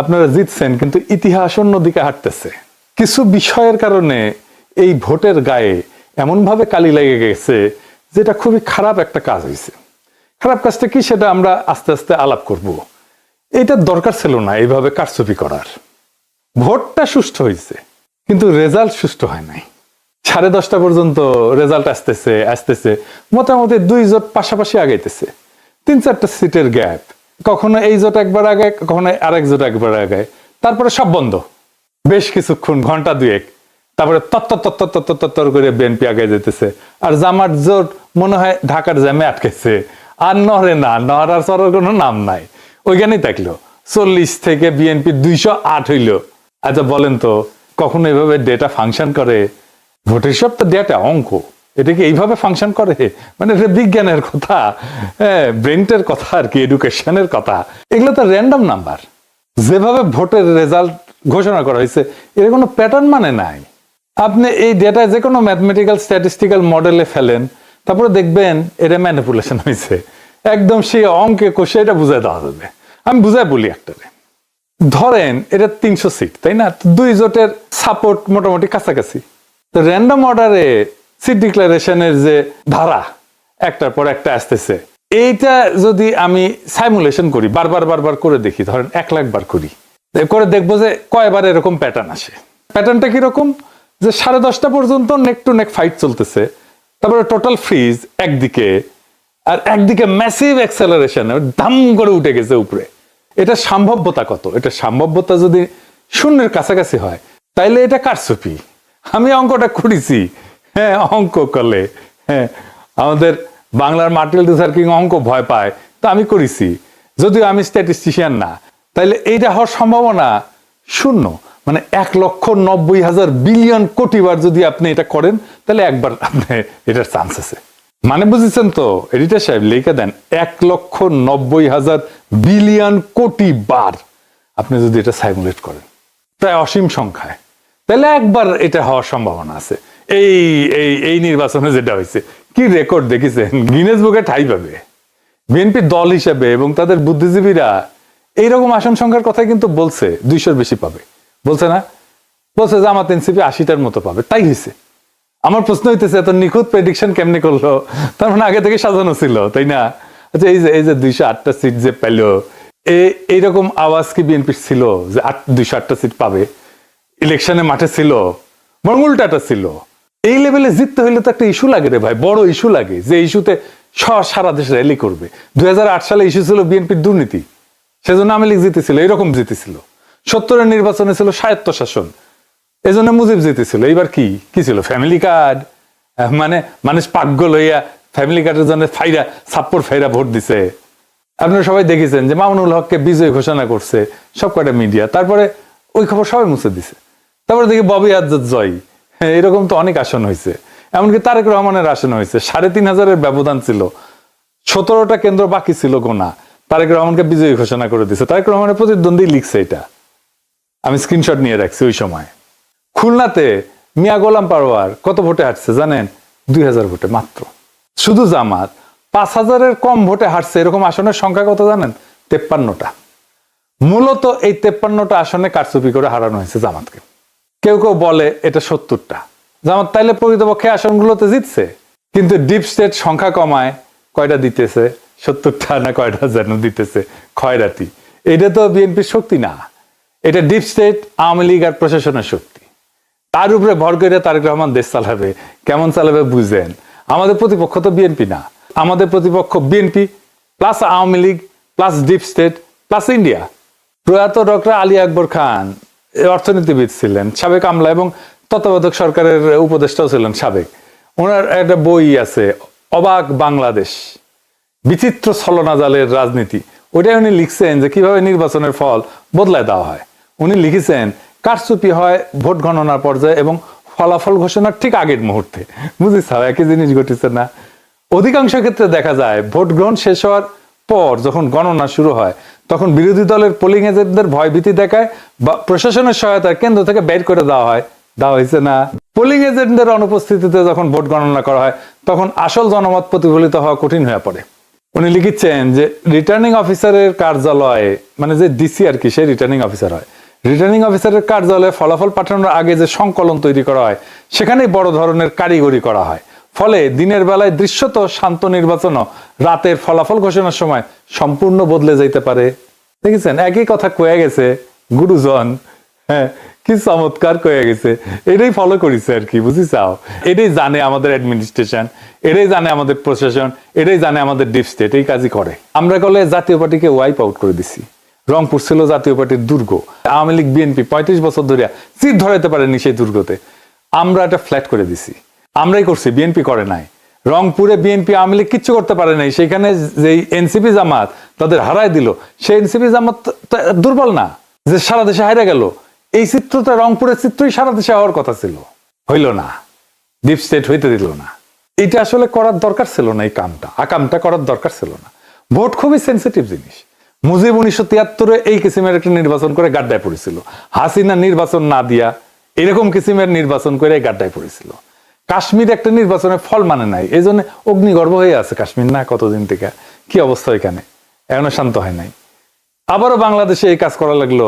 আপনারা জিতছেন, কিন্তু ইতিহাস অন্যদিকে হাঁটতেছে। কিছু বিষয়ের কারণে এই ভোটের গায়ে এমনভাবে কালি লেগে গেছে যেটা খুবই খারাপ একটা কাজ হয়েছে। খারাপ কাজটা কি সেটা আমরা আস্তে আস্তে আলাপ করব। এটা দরকার ছিল না এইভাবে কারচুপি করার। ভোটটা সুষ্ঠু হয়েছে, কিন্তু রেজাল্ট সুষ্ঠু হয় নাই। সাড়ে দশটা পর্যন্ত রেজাল্ট আসতেছে আসতেছে। মোটামুটি দুই জোট পাশাপাশি আগাইতেছে। তিন চারটা সিটের গ্যাপ। কখনো এই জোট একবার আগে কখনো আরেক জোট একবার আগে তারপরে সব বন্ধ। বেশ কিছুক্ষণ, ঘণ্টা দুয়েক। তারপরে তত্তর তত্তর তত্তর তত্তর করে বিএনপি আগে যেতেছে। আর জামাত জোট মনে হয় ঢাকার জ্যামে আটকেছে। আর নড়ে না নড়ার চড়ার কোনো নাম নাই। ওইখানেই থাকল। চল্লিশ থেকে বিএনপি দুইশো আট হইল। আচ্ছা বলেন তো, কখনো এভাবে ডেটা ফাংশন করে? ভোটের সব তো ডেটা অঙ্ক। এটা কি এইভাবে ফাংশন করে? মানে এটা বিজ্ঞানের কথা হ্যাঁ ব্রেনটের কথা আর কি এডুকেশনের কথা। এগুলো তো র্যান্ডম নাম্বার যেভাবে ভোটের রেজাল্ট ঘোষণা করা হয়েছে, এর কোনো প্যাটার্ন মানে নাই। আপনি এই ডেটা যে কোনো ম্যাথমেটিক্যাল স্ট্যাটিস্টিক্যাল মডেলে ফেলেন, তারপরে দেখবেন এটা ম্যানিপুলেশন হয়েছে। একদম সে অঙ্কে কষে এটা বুঝাই দেওয়া যাবে। আমি বুঝাই বলি একটারে। ধরেন, এটা তিনশো সিট তাই না? দুই জোটের সাপোর্ট মোটামুটি কাছাকাছি। তো র্যান্ডম অর্ডারে সিট ডিক্লারেশনের যে ধারা, একটার পর একটা আসতেছে। এইটা যদি আমি সাইমুলেশন করি, বারবার বারবার করে দেখি, ধরেন এক লাখ বার করি করে দেখব যে কয়বার এরকম প্যাটার্ন আসে। প্যাটার্নটা কীরকম? যে সাড়ে দশটা পর্যন্ত নেক টু নেক ফাইট চলতেছে, তারপরে টোটাল ফ্রিজ একদিকে, আর একদিকে ম্যাসিভ অ্যাক্সেলারেশন দাম করে উঠে গেছে উপরে। এটা সম্ভাব্যতা কত? এটা সম্ভাব্যতা যদি শূন্যের কাছাকাছি হয়, তাইলে এটা কারসুপি আমি অঙ্কটা করেছি। হ্যাঁ অঙ্ক করলে। হ্যাঁ আমাদের বাংলার মার্টিল লুথার কিং অঙ্ক ভয় পায়। তা আমি করেছি। যদিও আমি স্ট্যাটিস্টিশিয়ান না, তাইলে এইটা হওয়ার সম্ভাবনা শূন্য। মানে এক লক্ষ নব্বই হাজার বিলিয়ন কোটি বার যদি আপনি এটা করেন তাহলে একবার আপনি এটার চান্স আছে। মানে বুঝেছেন তো, এডিটার সাহেব লিখে দেন, এক লক্ষ নব্বই হাজার বিলিয়ন কোটি বার আপনি যদি এটা সাইমুলেট করেন। প্রায় অসীম সংখ্যায়। তাহলে একবার এটা হওয়ার সম্ভাবনা আছে। এই এই এই নির্বাচনে যেটা হয়েছে, কি রেকর্ড দেখেছেন? গিনেস বুকে ঠাই পাবে। বিএনপি দল হিসেবে এবং তাদের বুদ্ধিজীবীরা এইরকম আসন সংখ্যার কথা কিন্তু বলছে, দুইশোর বেশি পাবে। বলছে না? বলছে যে আমার এনসিপি আশিটার মতো পাবে। তাই হয়েছে। আমার প্রশ্ন হইতেছে, এত নিখুঁত প্রেডিকশন কেমনি করল? তার মানে আগে থেকে সাজানো ছিল, তাই না? আচ্ছা এই যে এই যে দুইশো আটটা সিট যে পেল এইরকম আওয়াজ কি বিএনপি ছিল যে আট, দুইশো আটটা সিট পাবে? ইলেকশনে মাঠে ছিল বরং উল্টাটা ছিল। এই লেভেলে জিততে হইলে তো একটা ইস্যু লাগে রে ভাই, বড় ইস্যু লাগে যে ইস্যুতে সারা দেশ র্যালি করবে। দুই হাজার আট সালে ইস্যু ছিল বিএনপির দুর্নীতি, সেজন্য আওয়ামী লীগ জিতেছিল, এরকম জিতেছিল। সত্তরের নির্বাচনে ছিল স্বায়ত্ত শাসন এই জন্য মুজিব জিতেছিল। এইবার কি? কি ছিল? ফ্যামিলি কার্ড মানে মানুষ পাগ্য লইয়া ফ্যামিলি কার্ডের জন্য ফাইরা ছাপ্পর ফাইরা ভোট দিছে। আপনারা সবাই দেখেছেন যে মামুনুল হককে বিজয় ঘোষণা করছে সব কটা মিডিয়া তারপরে ওই খবর সবাই মুছে দিছে। তারপরে দেখি ববি আজাদ জয়। এরকম তো অনেক আসন হয়েছে এমনকি তারেক রহমানের আসন হয়েছে সাড়ে তিন হাজারের ব্যবধান ছিল। সতেরোটা কেন্দ্র বাকি ছিল গোনা। তারেক রহমানকে বিজয়ী ঘোষণা করে দিছে। তারেক রহমানের প্রতিদ্বন্দ্বী লিখছে এটা। আমি স্ক্রিনশট নিয়ে রাখছি ওই সময়। খুলনাতে মিয়া গোলাম পারোয়ার কত ভোটে হাঁটছে জানেন? দুই হাজার ভোটে মাত্র। শুধু জামাত। পাঁচ হাজারের কম ভোটে হাঁটছে এরকম আসনের সংখ্যা কত জানেন? তেপ্পান্নটা। মূলত এই তেপ্পান্নটা আসনে কারচুপি করে হারানো হয়েছে জামাতকে। কেউ কেউ বলে এটা সত্তরটা। জামাত তাইলে প্রকৃতপক্ষে আসনগুলোতে জিতছে, কিন্তু ডিপ স্টেট সংখ্যা কমায়, কয়টা দিতেছে? সত্তরটা না কয়টা যেন দিতেছে? খয়রাতি। এটা তো বিএনপির শক্তি না। এটা ডিপ স্টেট আওয়ামী লীগ আর প্রশাসনের শক্তি। তার উপরে ভর করে তারেক রহমান দেশ চালাবে। কেমন চালাবে বুঝেন? আমাদের প্রতিপক্ষ তো বিএনপি না। আমাদের প্রতিপক্ষ BNP plus Awami League plus deep state plus India প্রয়াত ডক্টর আলী আকবর খান অর্থনীতিবিদ ছিলেন, সাবেক আমলা এবং তত্ত্বাবধায়ক সরকারের উপদেষ্টাও ছিলেন সাবেক। ওনার একটা বই আছে, অবাক বাংলাদেশ, বিচিত্র ছলনাজালের রাজনীতি। ওইটাই উনি লিখছেন যে কীভাবে নির্বাচনের ফল বদলায় দেওয়া হয়। উনি লিখেছেন, কারচুপি হয় ভোট গণনার পর্যায়ে এবং ফলাফল ঘোষণার ঠিক আগের মুহূর্তে। বুঝিস একই জিনিস ঘটেছে না। অধিকাংশ ক্ষেত্রে দেখা যায়, ভোট গ্রহণ শেষ হওয়ার পর যখন গণনা শুরু হয়, তখন বিরোধী দলের পোলিং এজেন্টদের ভয়ভীতি দেখায় বা প্রশাসনের সহায়তায় কেন্দ্র থেকে বের করে দেওয়া হয়। দেওয়া হয়েছে না। পোলিং এজেন্টদের অনুপস্থিতিতে যখন ভোট গণনা করা হয়, তখন আসল জনমত প্রতিফলিত হওয়া কঠিন হয়ে পড়ে। উনি লিখেছেন যে রিটার্নিং অফিসারের কার্যালয়ে মানে যে ডিসি আর কি, সে রিটার্নিং অফিসার হয়। রিটার্নিং অফিসারের কার্যালয়ে ফলাফল পাঠানোর আগে যে সংকলন তৈরি করা হয়, সেখানেই বড় ধরনের কারিগরি করা হয়। ফলে দিনের বেলায় দৃশ্যত শান্ত নির্বাচনও রাতের ফলাফল ঘোষণার সময় সম্পূর্ণ বদলে যাইতে পারে। দেখেছেন? একই কথা কয়ে গেছে গুরুজন। হ্যাঁ কি চমৎকার কয়ে গেছে। এটাই ফলো করিছে আর কি, বুঝিছাও? এটাই জানে আমাদের অ্যাডমিনিস্ট্রেশন এটাই জানে আমাদের প্রশাসন, এটাই জানে আমাদের ডিপ স্টেট এই কাজই করে। আমরা কলে জাতীয় পার্টিকে ওয়াইপ আউট করে দিছি। রংপুর ছিল জাতীয় পার্টির দুর্গ। আওয়ামী লীগ বিএনপি পঁয়ত্রিশ বছর ধরে চিট ধরাইতে পারেনি সেই দুর্গতে। আমরা এটা ফ্ল্যাট করে দিছি। আমরাই করছি বিএনপি করে নাই। রংপুরে বিএনপি আওয়ামী লীগ কিচ্ছু করতে পারে নাই। সেখানে যে এনসিপি জামাত তাদের হারায় দিল। সেই এনসিপি জামাত দুর্বল না, যে সারা দেশে হারে গেল। এই চিত্রটা রংপুরের চিত্রই সারা দেশে হওয়ার কথা ছিল। হইল না। ডিপ স্টেট হইতে দিল না। এটা আসলে করার দরকার ছিল না এই কামটা। আকামটা করার দরকার ছিল না। ভোট খুবই সেন্সিটিভ জিনিস। মুজিব উনিশশো তিয়াত্তরে এই কিসিমের একটা নির্বাচন করে গাড্ডায় পড়েছিল। হাসিনা নির্বাচন না দিয়া এরকম কিসিমের নির্বাচন করে গাড্ডায় পড়েছিল। কাশ্মীর একটা নির্বাচনের ফল মানে নাই। এই জন্য অগ্নিগর্ভ হয়ে আছে কাশ্মীর না কতদিন থেকে। কি অবস্থা এখানে? এখনও শান্ত হয় নাই। আবারও বাংলাদেশে এই কাজ করা লাগল।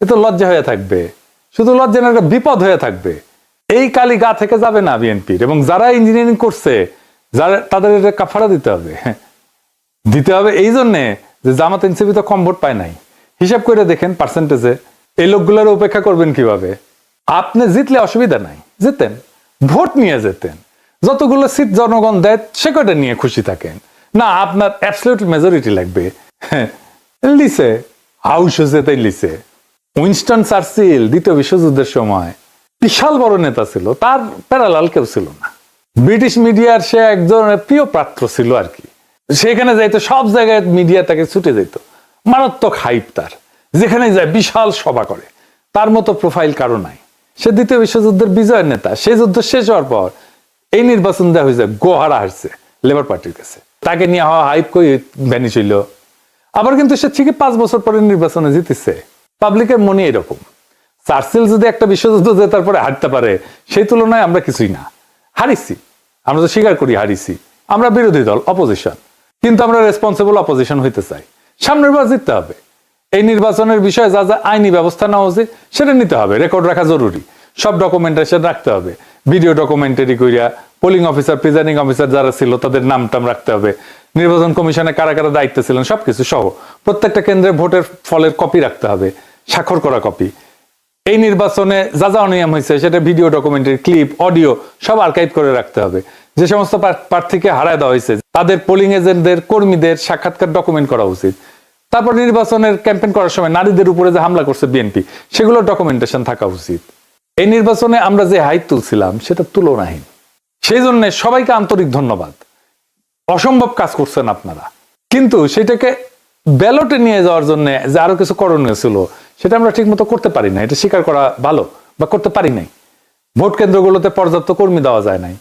এ তো লজ্জা হয়ে থাকবে। শুধু লজ্জা না, একটা বিপদ হয়ে থাকবে। এই কালি গা থেকে যাবে না বিএনপির। এবং যারা ইঞ্জিনিয়ারিং করছে, যারা, তাদের এটা কাফারা দিতে হবে। দিতে হবে এই জন্যে যে জামাত এনসিপি তো কম ভোট পায় নাই। হিসাব করে দেখেন পার্সেন্টেজে এই লোকগুলোর উপেক্ষা করবেন কীভাবে? আপনি জিতলে অসুবিধা নাই। জিতেন। ভোট নিয়ে যেতেন। যতগুলো সিট জনগণ দেয় সে কয়টা নিয়ে খুশি থাকেন। না আপনার অ্যাবসলিউট মেজরিটি লাগবে। হ্যাঁ, লিসে হাউস তাই লিসে। উইনস্টন চার্চিল দ্বিতীয় বিশ্বযুদ্ধের সময় বিশাল বড় নেতা ছিল তার প্যারালাল কেউ ছিল না। ব্রিটিশ মিডিয়ার সে একজন প্রিয় পাত্র ছিল আর কি। সেখানে যাইতো সব জায়গায় মিডিয়া তাকে ছুটে যেত মারাত্মক হাইপ তার যেখানে যায় বিশাল সভা করে। তার মতো প্রোফাইল কারও নাই। সে দ্বিতীয় বিশ্বযুদ্ধের বিজয়ের নেতা। সে যুদ্ধ শেষ হওয়ার পর এই নির্বাচন দেওয়া হয়েছে, গোহারা হারছে লেবার পার্টির কাছে। তাকে নিয়ে হওয়া হাইপ কই ভ্যানিশ হইল। আবার কিন্তু সে ঠিকই পাঁচ বছর পরে নির্বাচনে জিতেছে। পাবলিকের মনে এরকম। চার্চিল যদি একটা বিশ্বযুদ্ধ জেতার পরে হারতে পারে, সেই তুলনায় আমরা কিছুই না। হারিছি। আমরা তো স্বীকার করি হারিছি। আমরা বিরোধী দল অপোজিশন কিন্তু আমরা রেসপন্সিবল অপোজিশন হইতে চাই। সামনের বার জিততে হবে। এই নির্বাচনের বিষয়ে যা যা আইনি ব্যবস্থা নেওয়া উচিত, সেটা নিতে হবে। রেকর্ড রাখা জরুরি। সব ডকুমেন্টেশন রাখতে হবে। ভিডিও ডকুমেন্টারি করিয়া পোলিং অফিসার প্রিজাইডিং অফিসার যারা ছিল, তাদের নাম টাম রাখতে হবে। নির্বাচন কমিশনে কারা কারা দায়িত্ব ছিলেন, সবকিছু সহ। প্রত্যেকটা কেন্দ্রে ভোটের ফলের কপি রাখতে হবে। স্বাক্ষর করা কপি এই নির্বাচনে যা যা অনিয়ম হয়েছে, সেটা ভিডিও ডকুমেন্টারি ক্লিপ অডিও সব আর্কাইভ করে রাখতে হবে। যে সমস্ত প্রার্থীকে হারায় দেওয়া হয়েছে, তাদের পোলিং এজেন্টদের কর্মীদের সাক্ষাৎকার ডকুমেন্ট করা উচিত। তারপর নির্বাচনের ক্যাম্পেইন করার সময় নারীদের উপরে যে হামলা করছে বিএনপি সেগুলো ডকুমেন্টেশন থাকা উচিত। এই নির্বাচনে আমরা যে হাইট তুলছিলাম, সেটা তুলনাহীন। সেই জন্য সবাইকে আন্তরিক ধন্যবাদ। অসম্ভব কাজ করছেন আপনারা। কিন্তু সেটাকে ব্যালটে নিয়ে যাওয়ার জন্য যে আরও কিছু করণীয় ছিল, সেটা আমরা ঠিক মতো করতে পারি না এটা স্বীকার করা ভালো বা করতে পারি নাই। ভোট কেন্দ্রগুলোতে পর্যাপ্ত কর্মী দেওয়া যায় নাই।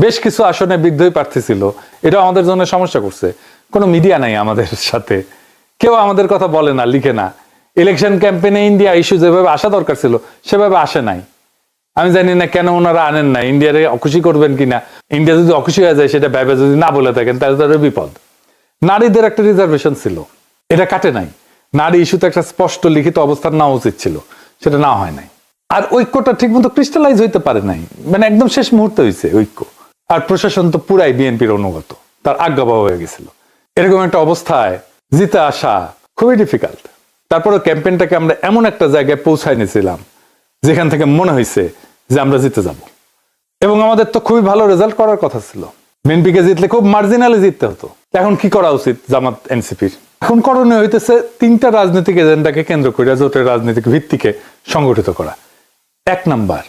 বেশ কিছু আসনে বিদ্রোহী প্রার্থী ছিল। এটা আমাদের জন্য সমস্যা করছে। কোনো মিডিয়া নাই আমাদের সাথে। কেউ আমাদের কথা বলে না, লিখে না। ইলেকশন ক্যাম্পেইনে ইন্ডিয়া ইস্যু যেভাবে আসা দরকার ছিল, সেভাবে আসে নাই। আমি জানি না কেন ওনারা আনেন না ইন্ডিয়ারে অখুশি করবেন কিনা। ইন্ডিয়া যদি অখুশি হয়ে যায়, সেটা ভেবে যদি না বলে থাকেন, তাহলে তাদের বিপদ। নারীদের একটা রিজার্ভেশন ছিল, এটা কাটে নাই। নারী ইস্যুতে একটা স্পষ্ট লিখিত অবস্থান নেওয়া উচিত ছিল, সেটা না হয় নাই। আর ঐক্যটা ঠিক মতো ক্রিস্টালাইজ হইতে পারে নাই। মানে একদম শেষ মুহূর্তে হয়েছে ঐক্য। আর প্রশাসন তো পুরাই বিএনপির অনুগত, তার আজ্ঞাবহ হয়ে গেছিল। এরকম একটা অবস্থায় জিতে আসা খুবই ডিফিকাল্ট তারপরে ক্যাম্পেইনটাকে আমরা এমন একটা জায়গায় পৌঁছায় নিয়েছিলাম, যেখান থেকে মনে হয়েছে যে আমরা জিতে যাব। এবং আমাদের তো খুবই ভালো রেজাল্ট করার কথা ছিল। বিএনপিকে জিতলে খুব মার্জিনালি জিততে হতো। এখন কি করা উচিত জামাত এনসিপির? এখন করণীয় হইতেছে তিনটা রাজনৈতিক এজেন্ডাকে কেন্দ্র করে জোটের রাজনৈতিক ভিত্তিকে সংগঠিত করা। এক নাম্বার,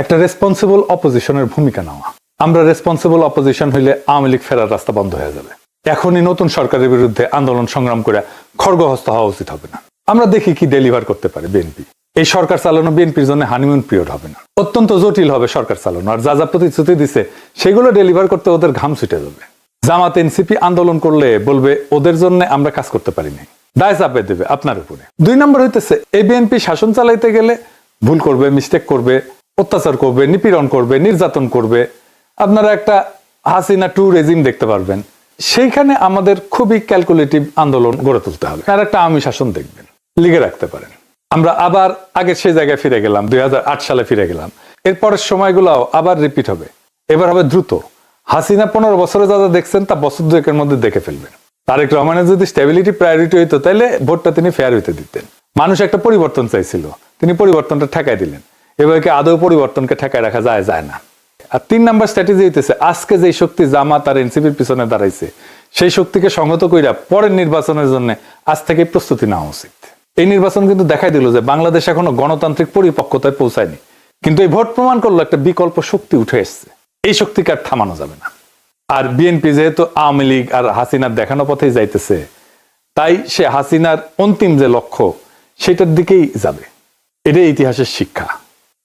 একটা রেসপন্সিবল অপোজিশনের ভূমিকা নেওয়া। আমরা রেসপন্সিবল অপোজিশন হইলে আওয়ামী লীগ ফেরার রাস্তা বন্ধ হয়ে যাবে। এখনই নতুন সরকারের বিরুদ্ধে আন্দোলন সংগ্রাম করে খড়গহস্ত হওয়া উচিত হবে না। আমরা দেখি কি ডেলিভার করতে পারে বিএনপি এই সরকার চালানো বিএনপির জন্য হানিমুন পিরিয়ড হবে না। অত্যন্ত জটিল হবে সরকার চালানো, আর যা যা প্রতিশ্রুতি দিছে, সেগুলো ডেলিভার করতে ওদের ঘাম ছুটে যাবে। জামাত এনসিপি আন্দোলন করলে বলবে, ওদের জন্য আমরা কাজ করতে পারি নাই দায় চাপে দেবে আপনার উপরে। দুই নম্বর হইতেছে, এই বিএনপি শাসন চালাইতে গেলে ভুল করবে মিস্টেক করবে, অত্যাচার করবে, নিপীড়ন করবে, নির্যাতন করবে। আপনারা একটা হাসিনা টু রেজিম দেখতে পারবেন। সেইখানে আমাদের খুবই ক্যালকুলেটিভ আন্দোলন গড়ে তুলতে হবে। আর একটা আমি শাসন দেখবেন, লিখে রাখতে পারেন। আমরা আবার আগের সেই জায়গায় ফিরে গেলাম, দুই হাজার আট সালে ফিরে গেলাম। এরপরের সময়গুলোও আবার রিপিট হবে। এবার হবে দ্রুত। হাসিনা পনেরো বছরে যা যা দেখছেন তা বছর দুয়েকের মধ্যে দেখে ফেলবেন। তারেক রহমানের যদি স্টেবিলিটি প্রায়োরিটি হইতো তাহলে ভোটটা তিনি ফেয়ার হইতে দিতেন। মানুষ একটা পরিবর্তন চাইছিল। তিনি পরিবর্তনটা ঠেকাই দিলেন। এবার কি আদৌ পরিবর্তনকে ঠেকায় রাখা যায় যায় না। আর তিন নাম্বার স্ট্র্যাটেজি হইতেছে, আজকে যে শক্তি জামাত আর এনসিপির পিছনে দাঁড়াইছে, সেই শক্তিকে সংহত কইরা পরের নির্বাচনের জন্য আজ থেকে প্রস্তুতি নেওয়া উচিত। এই নির্বাচন কিন্তু দেখাই দিল যে বাংলাদেশ এখনও গণতান্ত্রিক পরিপক্কতায় পৌঁছায়নি। কিন্তু এই ভোট প্রমাণ করল একটা বিকল্প শক্তি উঠে এসছে। এই শক্তিকে আর থামানো যাবে না। আর বিএনপি যেহেতু আওয়ামী লীগ আর হাসিনার দেখানো পথেই যাইতেছে, তাই সে হাসিনার অন্তিম যে লক্ষ্য, সেটার দিকেই যাবে। এটাই ইতিহাসের শিক্ষা।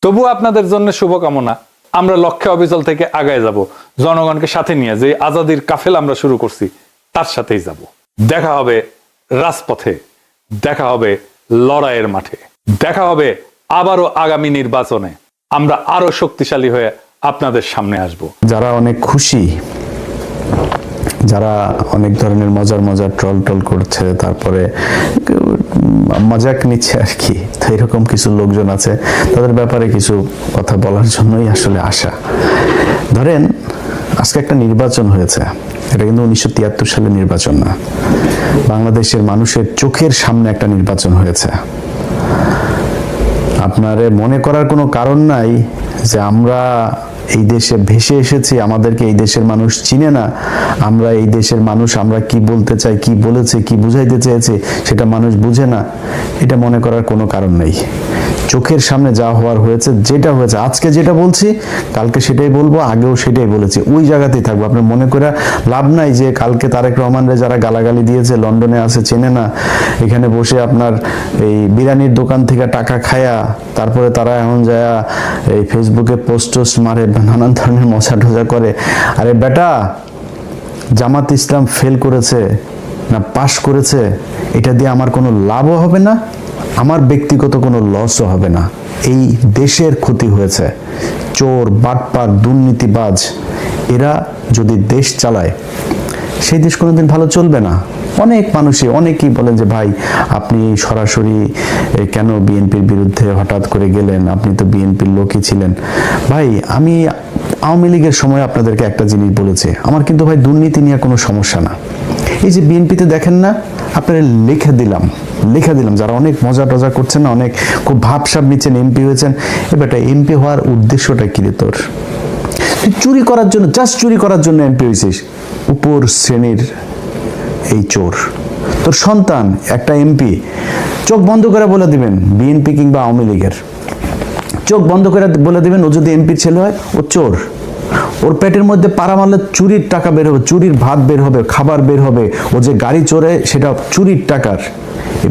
তবু আপনাদের জন্য শুভকামনা। আমরা লক্ষ্যে অবিচল থেকে আগায় যাব। জনগণকে সাথে নিয়ে যে আজাদির কাফেল আমরা শুরু করছি, তার সাথেই যাব। দেখা হবে রাজপথে, দেখা হবে লড়াইয়ের মাঠে, দেখা হবে আবারও আগামী নির্বাচনে। আমরা আরও শক্তিশালী হয়ে আপনাদের সামনে আসব। যারা অনেক খুশি, যারা অনেক ধরনের মজার মজার ট্রল টল করছে, তারপরে মজাক নিচ্ছে আর কি। তো এরকম কিছু লোকজন আছে, তাদের ব্যাপারে কিছু কথা বলার জন্যই আসলে আসা। ধরেন, আজকে একটা নির্বাচন হয়েছে। এটা কিন্তু উনিশশো তিয়াত্তর সালে নির্বাচন না। বাংলাদেশের মানুষের চোখের সামনে একটা নির্বাচন হয়েছে। আপনারে মনে করার কোনো কারণ নাই যে আমরা এই দেশে ভেসে এসেছি, আমাদেরকে এই দেশের মানুষ চিনে না। আমরা এই দেশের মানুষ, আমরা কি বলতে চাই, কি বলেছে, কি বুঝাইতে চেয়েছে, সেটা মানুষ বুঝে না। এটা মনে করার কোনো কারণ নেই। চোখের সামনে যা হওয়ার হয়েছে, যেটা হয়েছে, আজকে যেটা বলছি, কালকে সেটাই বলব, আগেও সেটাই বলেছি। ওই জায়গাতেই থাকব। আপনার মনে করে লাভ নাই যে কালকে তারেক রহমানরে যারা গালাগালি দিয়েছে, লন্ডনে আছে, চেনে না। এখানে বসে আপনার এই বিরিয়ানির দোকান থেকে টাকা খায়া, তারপরে তারা এখন যায় এই ফেসবুকে পোস্ট টোস্ট মারে, নানান ধরনের মশা টোজা করে। আরে বেটা, জামাত ইসলাম ফেল করেছে না পাশ করেছে, এটা দিয়ে আমার কোনো লাভও হবে না? আমার ব্যক্তিগত কোনো লসও হবে না। এই দেশের ক্ষতি হয়েছে। চোর, বাটপার, দুর্নীতিবাজ, এরা যদি দেশ চালায়, সেই দেশ কোনোদিন ভালো চলবে না। অনেক মানুষই, অনেকেই বলেন যে, ভাই, আপনি সরাসরি কেন বিএনপির বিরুদ্ধে হঠাৎ করে গেলেন? আপনি তো বিএনপির লোকই ছিলেন। ভাই, আমি আওয়ামী লীগের সময় আপনাদেরকে একটা জিনিস বলেছি। আমার কিন্তু, ভাই, দুর্নীতি নিয়ে কোনো সমস্যা না। এই যে বিএনপিতে দেখেন না আপনারা লিখে দিলাম। লিখে দিলাম। যারা অনেক মজা টজা করছেন, অনেক খুব ভাবসাব নিচ্ছেন এমপি হয়েছেন এবারটা এমপি হওয়ার উদ্দেশ্যটা কি রে তোর? তুই চুরি করার জন্য জাস্ট চুরি করার জন্য এমপি হয়েছিস উপর শ্রেণির এই চোর। তোর সন্তান, একটা এমপি চোখ বন্ধ করে বলে দিবেন বিএনপি কিংবা আওয়ামী লীগের। চোখ বন্ধ করে বলে দিবেন, ও যদি এমপি ছেলে হয়, ও চোর। ওর পেটের মধ্যে পাড়া মারলে চুরির টাকা বের হবে, চুরির ভাত বের হবে, খাবার বের হবে। ও যে গাড়ি চড়ে সেটা চুরির টাকার।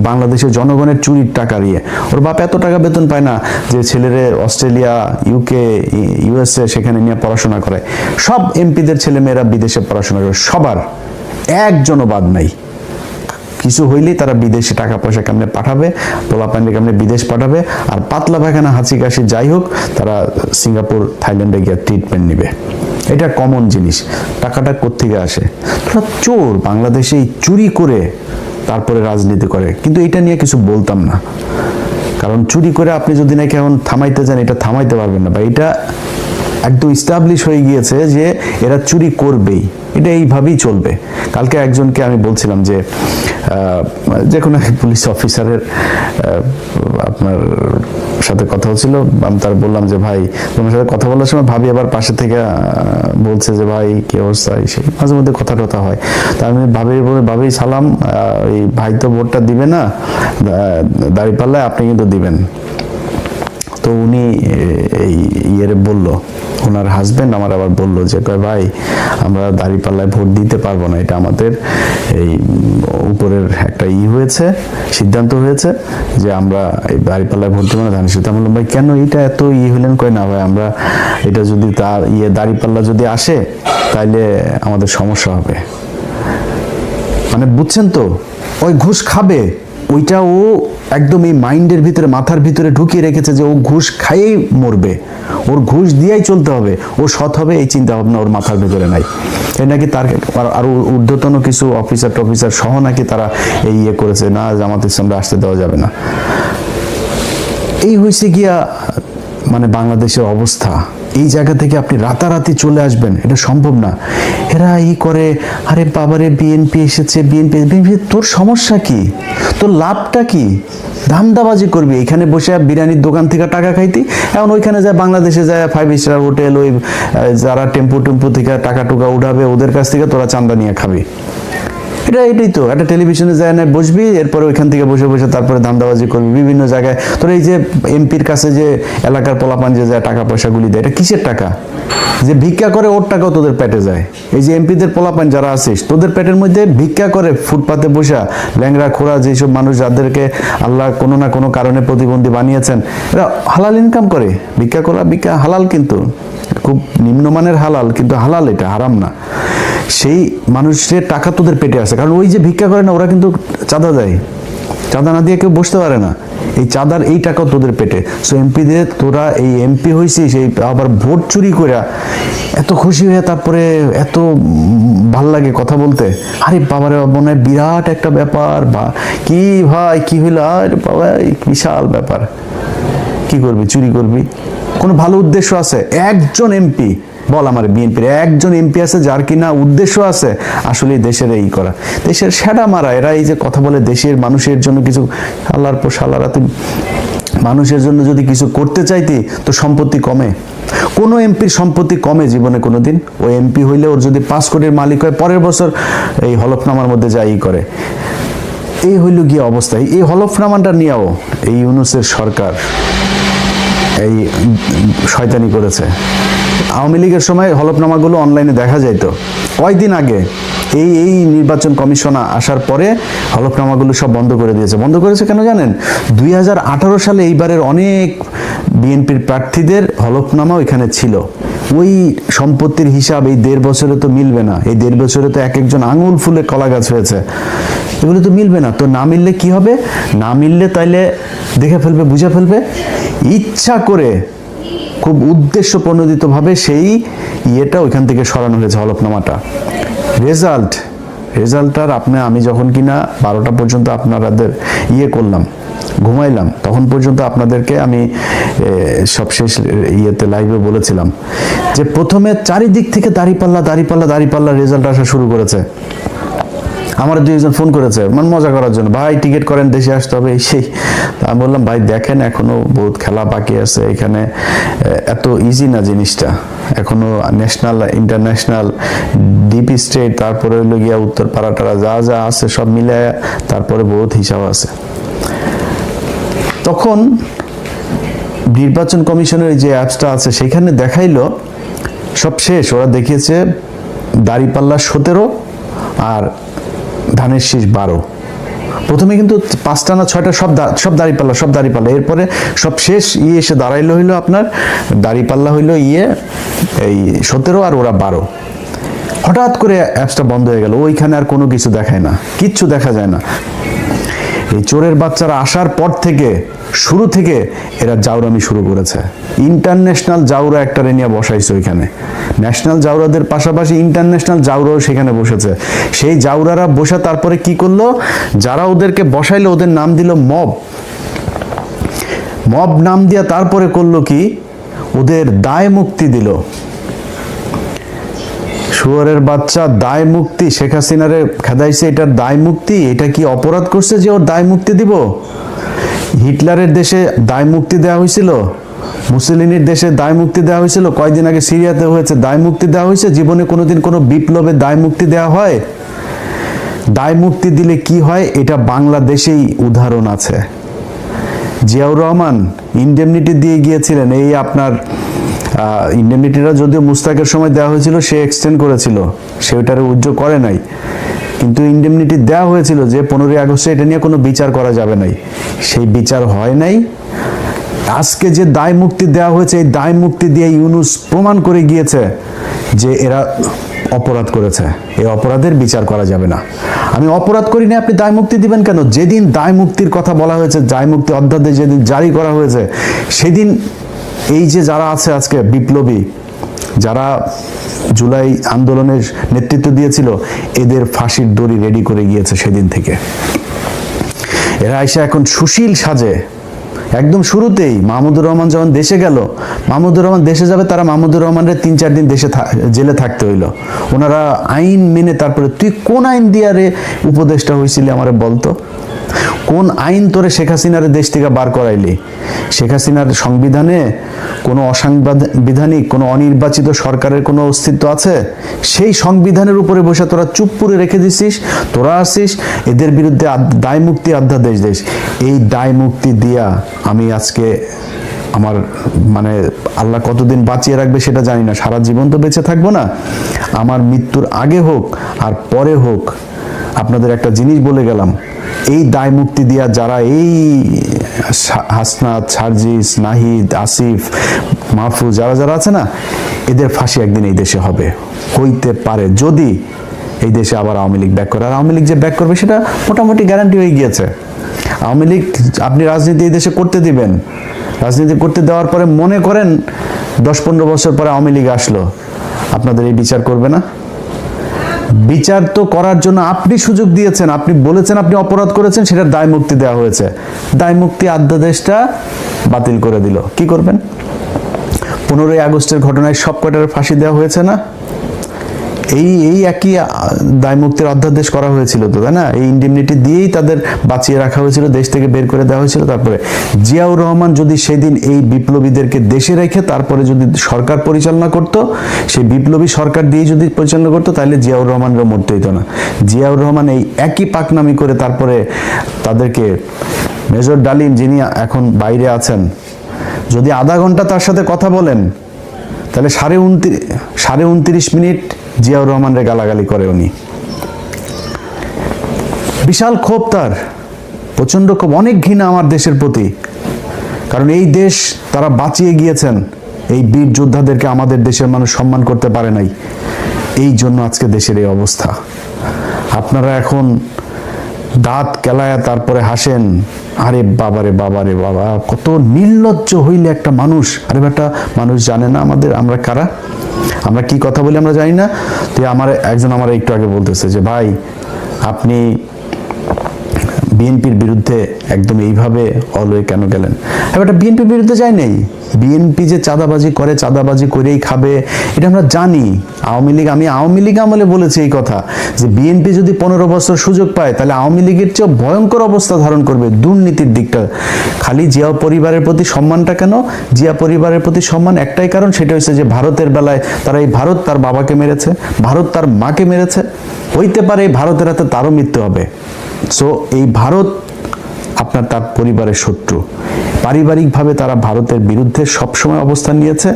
বাংলাদেশের জনগণের চুরির টাকা নিয়ে ওর বাপ এত টাকা বেতন পায় না যে ছেলেরে অস্ট্রেলিয়া ইউকে ইউএসএ সেখানে নিয়ে পড়াশোনা করে। সব এমপিদের ছেলেমেয়েরা বিদেশে পড়াশোনা করে। সবার একজনও বাদ নাই। কিছু হইলেই তারা বিদেশে টাকা পয়সা কেমনে পাঠাবে পোলাপান্ডে কেমনে বিদেশ পাঠাবে, আর পাতলা পায়খানা হাঁচি কাশি যাই হোক, তারা সিঙ্গাপুর, থাইল্যান্ডে গিয়ে ট্রিটমেন্ট নিবে। এটা কমন জিনিস। টাকাটা কোত্থেকে আসে? তোরা চোর বাংলাদেশে চুরি করে তারপরে রাজনীতি করে। কিন্তু এটা নিয়ে কিছু বলতাম না। কারণ চুরি করে আপনি যদি নাকি এখন থামাইতে যান এটা থামাইতে পারবেন না। বা এটা একদম ইস্টাবলিশ হয়ে গিয়েছে যে এরা চুরি করবেই। এটা এইভাবেই চলবে। কালকে একজনকে আমি বলছিলাম যে যে কোনো এক পুলিশ অফিসারের আপনার সাথে কথা হচ্ছিল। আমি তার বললাম যে, ভাই, তোমার সাথে কথা বলার সময় ভাবি আবার পাশে থেকে বলছে যে, ভাই, কি অবস্থা? সেই মাঝে মধ্যে কথা টথা হয়। তা আমি ভাবি, বলে, ভাবি, সালাম ওই ভাই তো ভোটটা দিবে না দাঁড়িয়ে পাল্লায় আপনি কিন্তু দিবেন। তো উনি এই ইয়েরে বলল, ওনার হাজবেন্ড আমার আবার বলল যে, কয় ভাই, আমরা দাঁড়িপাল্লায় ভোট দিতে পারব না, এটা আমাদের এই উপরের একটা ই হয়েছে, সিদ্ধান্ত হয়েছে যে আমরা এই দাঁড়িপাল্লায় ভোট দেবো না, ধানের আমি বললাম, ভাই, কেন এটা এত ই হলেন? কয় না ভাই, আমরা এটা যদি তার ইয়ে দাঁড়িপাল্লা যদি আসে তাহলে আমাদের সমস্যা হবে। মানে বুঝছেন তো? ওই ঘুষ খাবে। ওইটা ও একদম এই মাইন্ডের ভিতরে, মাথার ভিতরে ঢুকিয়ে রেখেছে যে ও ঘুষ খাইয়েই মরবে। ওর ঘুষ দিয়েই চলতে হবে। ও সৎ হবে, এই চিন্তা ভাবনা ওর মাথার ভিতরে নাই। এই নাকি তার আর- আরও ঊর্ধ্বতন কিছু অফিসার টফিসার সহ নাকি তারা এই ইয়ে করেছে, না, জামাত ইসলামরা আসতে দেওয়া যাবে না। এই হয়েছে গিয়া মানে বাংলাদেশের অবস্থা। এই জায়গা থেকে আপনি রাতারাতি চলে আসবেন, এটা সম্ভব না। এরা ই করে, আরে বাবারে বিএনপি এসেছে বিএনপি বিএনপি তোর সমস্যা কি? তোর লাভটা কি? ধান্দাবাজি করবি। এখানে বসে বিরিয়ানির দোকান থেকে টাকা খাইতি, এখন ওইখানে যায়, বাংলাদেশে যায় ফাইভ স্টার হোটেল ওই যারা টেম্পু টেম্পু থেকে টাকা টুকা উঠাবে, ওদের কাছ থেকে তোরা চান্দা নিয়ে খাবি। এটা এটাই তো, একটা টেলিভিশনে যায় না, বসবি, এরপরে ওইখান থেকে বসে বসে তারপরে ধান্দাবাজি করবি, বিভিন্ন জায়গায়। তোর এই যে এমপির কাছে যে এলাকার পোলাপান যে যায়, টাকা পয়সাগুলি দেয়, এটা কিসের টাকা? যে ভিক্ষা করে ওর টাকাও তোদের পেটে যায়। এই যে এমপিদের পোলাপান যারা আছিস, তোদের পেটের মধ্যে ভিক্ষা করে ফুটপাতে বসা ল্যাংরা খোড়া, যেসব মানুষ যাদেরকে আল্লাহ কোনো না কোনো কারণে প্রতিবন্ধী বানিয়েছেন, এরা হালাল ইনকাম করে। ভিক্ষা করা ভিক্ষা হালাল কিন্তু, খুব নিম্নমানের হালাল, কিন্তু হালাল এটা, হারাম না। সেই মানুষের টাকা তোদের পেটে আছে। কারণ ওই যে ভিক্ষা করে না, ওরা কিন্তু চাঁদা দেয়। চাঁদা না দিয়ে কেউ বসতে পারে না। এই চাঁদার এই টাকাও তোদের পেটে। সো এমপিদের তোরা এই এমপি হয়েছিস এই আবার ভোট চুরি করে এত খুশি হয়ে তারপরে এত ভালো লাগে কথা বলতে। আরে বাবারে, মনে হয় বিরাট একটা ব্যাপার। বা কি ভাই, কি হইল? আরে বাবা বিশাল ব্যাপার। কি করবি, চুরি করবি? কোনো ভালো উদ্দেশ্য আছে? একজন এমপি বল আমার বিএনপির একজন এমপি আছে যার কিনা উদ্দেশ্য আছে আসলে দেশের এই করা। দেশের সেটা মারা, এরা এই যে কথা বলে দেশের মানুষের জন্য কিছু আল্লাহর পর সাল্লাহ তুই মানুষের জন্য যদি কিছু করতে চাইতি, তো সম্পত্তি কমে। কোনো এমপির সম্পত্তি কমে জীবনে কোনোদিন। ও এমপি হইলে ওর যদি পাঁচ কোটির মালিক হয়, পরের বছর এই হলফনামার মধ্যে যাই করে। এই হইল গিয়ে অবস্থা। এই হলফনামাটা নিয়েও এই ইউনুসের সরকার। এই শয়তানি করেছে। আওয়ামী লীগের সময় হলফনামাগুলো অনলাইনে দেখা যাইতো। কয়দিন আগে এই এই নির্বাচন কমিশন আসার পরে হলফনামাগুলো সব বন্ধ করে দিয়েছে। বন্ধ করেছে কেন জানেন? দুই হাজার আঠারো সালে এইবারের অনেক বিএনপির প্রার্থীদের হলফনামাও এখানে ছিল। ওই সম্পত্তির হিসাব এই দেড় বছরে তো মিলবে না। এই দেড় বছরে তো এক একজন আঙুল ফুলে কলা গাছ হয়েছে। এগুলো তো মিলবে না। তো না মিললে কি হবে? না মিললে তাইলে দেখে ফেলবে, বুঝে ফেলবে? ইচ্ছা করে খুব উদ্দেশ্য প্রণোদিতভাবে সেই ইয়েটা ওইখান থেকে সরানো হয়েছে হলফনামাটা। রেজাল্ট রেজাল্টটার আপনি, আমি যখন কিনা বারোটা পর্যন্ত আপনাদের ইয়ে করলাম, ঘুমাইলাম, তখন পর্যন্ত আপনাদেরকে আমি সবশেষ ইয়েতে লাইভে বলেছিলাম যে প্রথমে চারিদিক থেকে দাড়িপাল্লা দাড়িপাল্লা দাড়িপাল্লা রেজাল্ট আসা শুরু করেছে। আমার দুইজন ফোন করেছে মানে মজা করার জন্য। ভাই, টিকিট করেন, দেশে আসতে হবে। সেই। আমি বললাম, ভাই, দেখেন, এখনও বহুত খেলা বাকি আছে এখানে। এত ইজি না জিনিসটা। এখনও ন্যাশনাল ইন্টারন্যাশনাল ডিপ স্টেট তারপরে হইল গিয়া উত্তর পাড়াটারা যা যা আছে সব মিলে তারপরে বহুত হিসাব আছে। তখন নির্বাচন কমিশনের যে অ্যাপসটা আছে, সেখানে দেখাইলো, সব শেষ। ওরা দেখিয়েছে, দাড়িপাল্লা সতেরো আর ধানের শীষ বারো। প্রথমে কিন্তু পাঁচটা না ছয়টা সব সব দাঁড়িপাল্লা সব দাঁড়িপাল্লা। এরপরে সব শেষ ইয়ে এসে দাঁড়াইলো হইল আপনার, দাঁড়িপাল্লা হইল ইয়ে এই সতেরো আর ওরা বারো। হঠাৎ করে অ্যাপসটা বন্ধ হয়ে গেল, ওইখানে আর কোনো কিছু দেখায় না, কিচ্ছু দেখা যায় না। এই চোরের বাচ্চারা আসার পর থেকে শুরু থেকে এরা জাউরামি শুরু করেছে। ইন্টারন্যাশনাল জাউরা একটা নিয়ে বসাইছে ওইখানে। ন্যাশনাল জাউরাদের পাশাপাশি ইন্টারন্যাশনাল জাউরাও সেখানে বসেছে। সেই জাউরারা বসে তারপরে কি করল? যারা ওদেরকে বসাইলো, ওদের নাম দিল মব। মব নাম দিয়া তারপরে করল কি? ওদের দায় মুক্তি দিল। শুয়ারের বাচ্চা দায় মুক্তি, শেখ হাসিনারে খেদাইছে, এটার দায় মুক্তি, এটা কি অপরাধ করছে যে ওর দায় মুক্তি দিব? হিটলারের দেশে দায় মুক্তি দেওয়া হয়েছিল? মুসলিনের দেশে দায় মুক্তি দেওয়া হয়েছিল? কয়দিন আগে সিরিয়াতে হয়েছে, দায় মুক্তি দেওয়া হয়েছে? জীবনে কোনোদিন কোনো বিপ্লবে দায় মুক্তি দেওয়া হয়? দায় মুক্তি দিলে কি হয়? এটা বাংলাদেশেই উদাহরণ আছে। জিয়াউর রহমান ইন্ডেমনিটি দিয়ে গিয়েছিলেন। এই আপনার ইন্ডেমনিটিটা যদিও মুস্তাকের সময় দেওয়া হয়েছিল, সে এক্সটেন্ড করেছিল। সে ওটারে উজ্জ্ব করে নাই। কিন্তু ইন্ডেমনিটি দেওয়া হয়েছিল যে পনেরোই আগস্টে এটা নিয়ে কোনো বিচার করা যাবে নাই। সেই বিচার হয় নাই। আজকে যে দায় মুক্তি দেওয়া হয়েছে, এই দায় মুক্তি দিয়ে ইউনুস প্রমাণ করে গিয়েছে যে এরা অপরাধ করেছে। এই অপরাধের বিচার করা যাবে না। আমি অপরাধ করি না আপনি দায় মুক্তি দিবেন কেন? যেদিন দায় মুক্তির কথা বলা হয়েছে, দায় মুক্তি অধ্যাদেশ যেদিন জারি করা হয়েছে, সেদিন এই যে যারা আছে আজকে বিপ্লবী যারা জুলাই আন্দোলনের নেতৃত্ব দিয়েছিল, এদের ফাঁসির দড়ি রেডি করে গিয়েছে সেদিন থেকে। এরা এসে এখন সুশীল সাজে। একদম শুরুতেই মাহমুদুর রহমান যখন দেশে গেল, মাহমুদুর রহমান দেশে যাবে, তারা মাহমুদুর রহমানের তিন চার দিন দেশে জেলে থাকতে হইল। ওনারা আইন মেনে তারপরে তুই কোন আইন দিয়ে রে উপদেশটা হয়েছিলি আমারে বলতো? কোন আইন তোরে শেখ হাসিনারে দেশ থেকে বার করাইলি? শেখ হাসিনার সংবিধানে কোনো অসাংবিধানিক কোনো অনির্বাচিত সরকারের কোনো অস্তিত্ব আছে? সেই সংবিধানের উপরে বসে তোরা চুপ করে রেখে দিছিস, তোরা আসিস, এদের বিরুদ্ধে দায় মুক্তি অধ্যাদেশ দেশ এই দায় মুক্তি দিয়া আমি আজকে আমার মানে আল্লাহ কতদিন বাঁচিয়ে রাখবে সেটা জানি না, সারা জীবন তো বেঁচে থাকব না। আমার মৃত্যুর আগে হোক আর পরে হোক, আপনাদের একটা জিনিস বলে গেলাম এই দায় মুক্তি দিয়া যারা এই হাসনাত, সার্জিস, নাহিদ, আসিফ, মাহফুজ, যারা যারা আছে না, এদের ফাঁসি একদিন এই দেশে হবে। হইতে পারে। যদি এই দেশে আবার আওয়ামী লীগ ব্যাক করে। আর আওয়ামী লীগ যে ব্যাক করবে, সেটা মোটামুটি গ্যারান্টি হয়ে গিয়েছে। আওয়ামী লীগ আপনি রাজনীতি এই দেশে করতে দিবেন। রাজনীতি করতে দেওয়ার পরে মনে করেন দশ পনেরো বছর পরে আওয়ামী লীগ আসলো। আপনাদের এই বিচার করবে না? বিচার তো করার জন্য আপনি সুযোগ দিয়েছেন, আপনি বলেছেন, আপনি অপরাধ করেছেন সেটার দায় মুক্তি দেওয়া হয়েছে। দায় মুক্তি আধ্যাদেশটা বাতিল করে দিল। কি করবেন? পনেরোই আগস্টের ঘটনায় সব কটার ফাঁসি দেওয়া হয়েছে না? এই এই একই আহ, দায় মুক্তির অধ্যাদেশ করা হয়েছিল তো তাই না? এই ইন্ডিমনিটি দিয়েই তাদের বাঁচিয়ে রাখা হয়েছিল দেশ থেকে বের করে দেওয়া হয়েছিল। তারপরে জিয়াউর রহমান যদি সেদিন এই বিপ্লবীদেরকে দেশে রেখে তারপরে যদি সরকার পরিচালনা করত সেই বিপ্লবী সরকার দিয়ে যদি পরিচালনা করতো তাহলে জিয়াউর রহমানরা মরতে হইতো না। জিয়াউর রহমান এই একই পাকনামি করে তারপরে তাদেরকে মেজর ডালিম যিনি এখন বাইরে আছেন যদি আধা ঘণ্টা তার সাথে কথা বলেন তাহলে সাড়ে উনত্রিশ সাড়ে উনত্রিশ মিনিট জিয়াউর রহমানরে গালাগালি করে উনি। বিশাল ক্ষোভ তার প্রচণ্ড ক্ষোভ, অনেক ঘৃণা আমার দেশের প্রতি। কারণ এই দেশ তারা বাঁচিয়ে গিয়েছেন, এই বীর যোদ্ধাদেরকে আমাদের দেশের মানুষ সম্মান করতে পারে নাই। এই জন্য আজকে দেশের এই অবস্থা। আপনারা এখন দাঁত কেলায়া তারপরে হাসেন, আরে বাবারে বাবারে, বাবা, কত নির্লজ্জ হইলে একটা মানুষ। আরে বেটা, মানুষ জানে না আমাদের, আমরা কারা? আমরা কি কথা বলি আমরা জানি না, তো আমার একজন আমার একটু আগে বলতেছে যে, ভাই, আপনি বিএনপির বিরুদ্ধে একদম এইভাবে অলওয়ে কেন গেলেন? এবার বিএনপির বিরুদ্ধে যায় নাই। বিএনপি যে চাঁদাবাজি করে, চাঁদাবাজি করেই খাবে, এটা আমরা জানি। আওয়ামী লীগ, আমি আওয়ামী লীগ আমলে বলেছি এই কথা, যে বিএনপি যদি পনেরো বছর সুযোগ পায়, তাহলে আওয়ামী লীগের চেয়েও ভয়ঙ্কর অবস্থা ধারণ করবে দুর্নীতির দিকটা। খালি জিয়া পরিবারের প্রতি সম্মানটা কেন? জিয়া পরিবারের প্রতি সম্মান একটাই কারণ, সেটা হচ্ছে যে ভারতের বেলায় তারা এই ভারত তার বাবাকে মেরেছে, ভারত তার মাকে মেরেছে। হইতে পারে এই ভারতের হাতে তারও মৃত্যু হবে। সো এই ভারত আপনার তার পরিবারের শত্রু। পারিবারিকভাবে তারা ভারতের বিরুদ্ধে সবসময় অবস্থান নিয়েছে।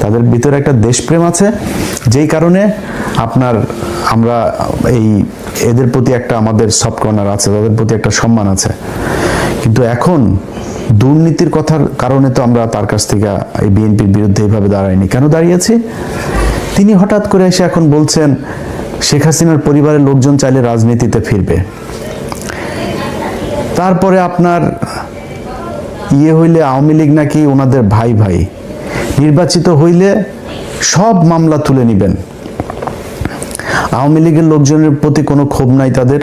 তাদের ভিতরে একটা দেশপ্রেম আছে। যেই কারণে আপনার আমরা এই এদের প্রতি একটা আমাদের সফট কর্নার আছে, তাদের প্রতি একটা সম্মান আছে। কিন্তু এখন দুর্নীতির কথার কারণে তো আমরা তার কাছ থেকে এই বিএনপির বিরুদ্ধে এইভাবে দাঁড়াইনি। কেন দাঁড়িয়েছি? তিনি হঠাৎ করে এসে এখন বলছেন, শেখ হাসিনার পরিবারের লোকজন চাইলে রাজনীতিতে ফিরবে। তারপরে আপনার ইয়ে হইলে আওয়ামী লীগ নাকি ওনাদের ভাই ভাই। নির্বাচিত হইলে সব মামলা তুলে নিবেন। আওয়ামী লীগের লোকজনের প্রতি কোনো ক্ষোভ নাই তাদের,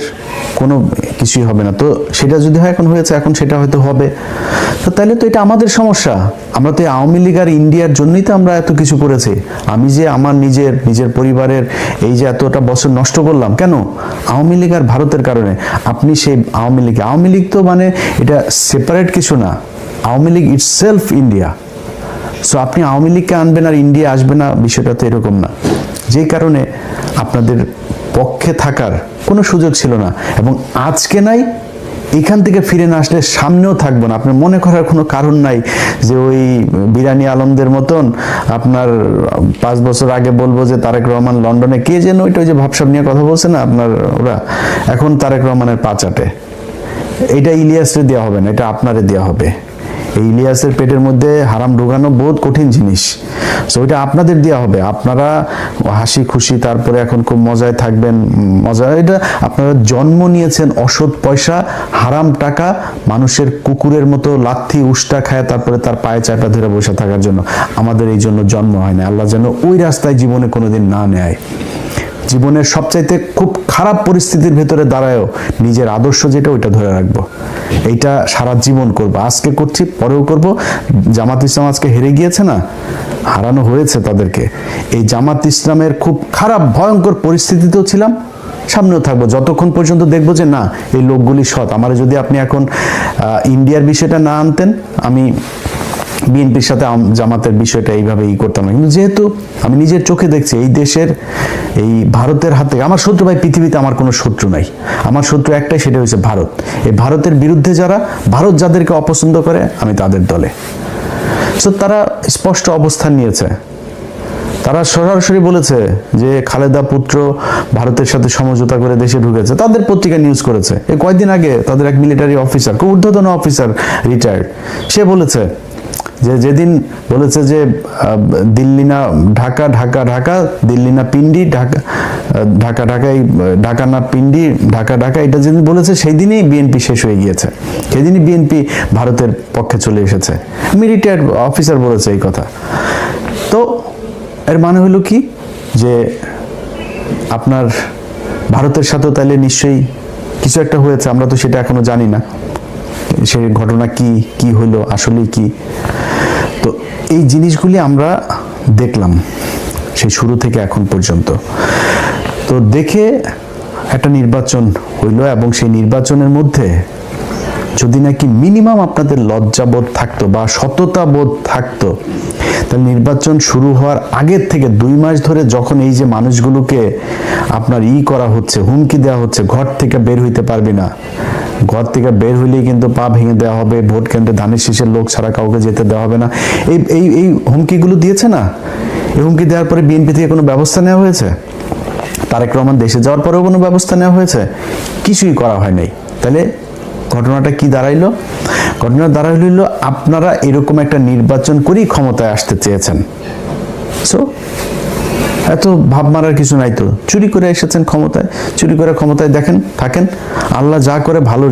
কোনো কিছুই হবে না। তো সেটা যদি হয়, এখন হয়েছে, এখন সেটা হয়তো হবে। তো তাহলে তো এটা আমাদের সমস্যা। আমরা তো আওয়ামী লীগ আর ইন্ডিয়ার জন্যই তো আমরা এত কিছু করেছি। আমি যে আমার নিজের নিজের পরিবারের এই যে এতটা বছর নষ্ট করলাম, কেন? আওয়ামী লীগ আর ভারতের কারণে। আপনি সেই আওয়ামী লীগ আওয়ামী লীগ তো মানে এটা সেপারেট কিছু না। Awami League itself India so আপনি আওয়ামী লীগকে আনবেন আর ইন্ডিয়া আসবে না, বিষয়টা তো এরকম না। যেই কারণে আপনাদের পক্ষে থাকার কোনো সুযোগ ছিল না। এবং আজকে নাই এখান থেকে ফিরে না আসলে সামনেও থাকব না। আপনার মনে করার কোনো কারণ নাই যে ওই বিরানি আলমদের মতন আপনার পাঁচ বছর আগে বলব যে তারেক রহমান লন্ডনে কে যেন ওইটা ওই যে ভাবসাব নিয়ে কথা বলছে না আপনার ওরা, এখন তারেক রহমানের পাঁচাটে এটা ইলিয়াসে দেওয়া হবে না, এটা আপনারে দেওয়া হবে। এই ইলিয়াসের পেটের মধ্যে হারাম ঢোকানো বহুত কঠিন জিনিস। সো ওইটা আপনাদের দেওয়া হবে। আপনারা হাসি খুশি, তারপরে এখন খুব মজায় থাকবেন। মজা, এটা আপনারা জন্ম নিয়েছেন অসৎ পয়সা, হারাম টাকা, মানুষের কুকুরের মতো লাথি, উষ্টা খায়, তারপরে তার পায়ে চাপা ধরে বসে থাকার জন্য। আমাদের এই জন্য জন্ম হয় না আল্লাহ যেন ওই রাস্তায় জীবনে কোনোদিন না নেয়। জীবনের সবচাইতে খুব খারাপ পরিস্থিতির ভেতরে দাঁড়ায়ও নিজের আদর্শ যেটা, ওইটা ধরে রাখব। এইটা সারা জীবন করব। আজকে করছি, পরেও করব। জামাত ইসলাম আজকে হেরে গিয়েছে না? হারানো হয়েছে তাদেরকে। এই জামাত ইসলামের খুব খারাপ, ভয়ঙ্কর পরিস্থিতিতেও ছিলাম। সামনেও থাকব। যতক্ষণ পর্যন্ত দেখব যে না, এই লোকগুলি সৎ। আমার যদি আপনি এখন ইন্ডিয়ার বিষয়টা না আনতেন, আমি বিএনপির সাথে জামাতের বিষয়টা এইভাবে ই করতাম না। কিন্তু যেহেতু আমি নিজের চোখে দেখছি, এই দেশের, এই ভারতের হাতে, আমার শত্রু ভাই, পৃথিবীতে আমার কোনো শত্রু নাই। আমার শত্রু একটাই সেটা হচ্ছে ভারত। এই ভারতের বিরুদ্ধে যারা, ভারত যাদেরকে অপছন্দ করে, আমি তাদের দলে। সো তারা স্পষ্ট অবস্থান নিয়েছে। তারা সরাসরি বলেছে যে খালেদা পুত্র ভারতের সাথে সমঝোতা করে দেশে ঢুকেছে। তাদের পত্রিকা নিউজ করেছে। এই কয়েকদিন আগে তাদের এক মিলিটারি অফিসার খুব ঊর্ধ্বতন অফিসার রিটায়ার্ড সে বলেছে যে যেদিন বলেছে যে দিল্লি না ঢাকা ঢাকা ঢাকা, দিল্লি না পিন্ডি, ঢাকা ঢাকা, ঢাকাই, ঢাকা না পিন্ডি, ঢাকা ঢাকা, এটা যেদিন বলেছে সেই দিনই বিএনপি শেষ হয়ে গিয়েছে। সেদিনই বিএনপি ভারতের পক্ষে চলে এসেছে। মিলিটারি অফিসার বলেছে এই কথা। তো এর মানে হলো কি? যে আপনার ভারতের সাথে তাহলে নিশ্চয়ই কিছু একটা হয়েছে, আমরা তো সেটা এখনও জানি না। সেই ঘটনা কি কি হলো আসলে কি? তো এই জিনিসগুলি আমরা দেখলাম সেই শুরু থেকে এখন পর্যন্ত। তো দেখে একটা নির্বাচন হইল এবং সেই নির্বাচনের মধ্যে যদি নাকি মিনিমাম আপনাদের লজ্জাবোধ থাকতো বা সততা বোধ থাকতো, তাহলে নির্বাচন শুরু হওয়ার আগের থেকে দুই মাস ধরে যখন এই যে মানুষগুলোকে আপনার ই করা হচ্ছে, হুমকি দেওয়া হচ্ছে, ঘর থেকে বের হইতে পারবে না ঘর থেকে বের হইলেই কিন্তু পা ভেঙে দেওয়া হবে, ভোট কেন্দ্রে ধানের শীষের লোক ছাড়া কাউকে যেতে দেওয়া হবে না। এই এই এই হুমকিগুলো দিয়েছে না? এই হুমকি দেওয়ার পরে বিএনপি থেকে কোনো ব্যবস্থা নেওয়া হয়েছে? তারেক রহমান দেশে যাওয়ার পরেও কোনো ব্যবস্থা নেওয়া হয়েছে? কিছুই করা হয় নাই। তাহলে ঘটনাটা কি দাঁড়াইলো? ঘটনা দাঁড়াইল আপনারা এরকম একটা নির্বাচন করেই ক্ষমতায় আসতে চেয়েছেন। সো এত ভাব মারার কিছু নাই তো। চুরি করে এসেছেন ক্ষমতায়। চুরি করে ক্ষমতায় দেখেন, থাকেন। আল্লাহ যা করে ভালো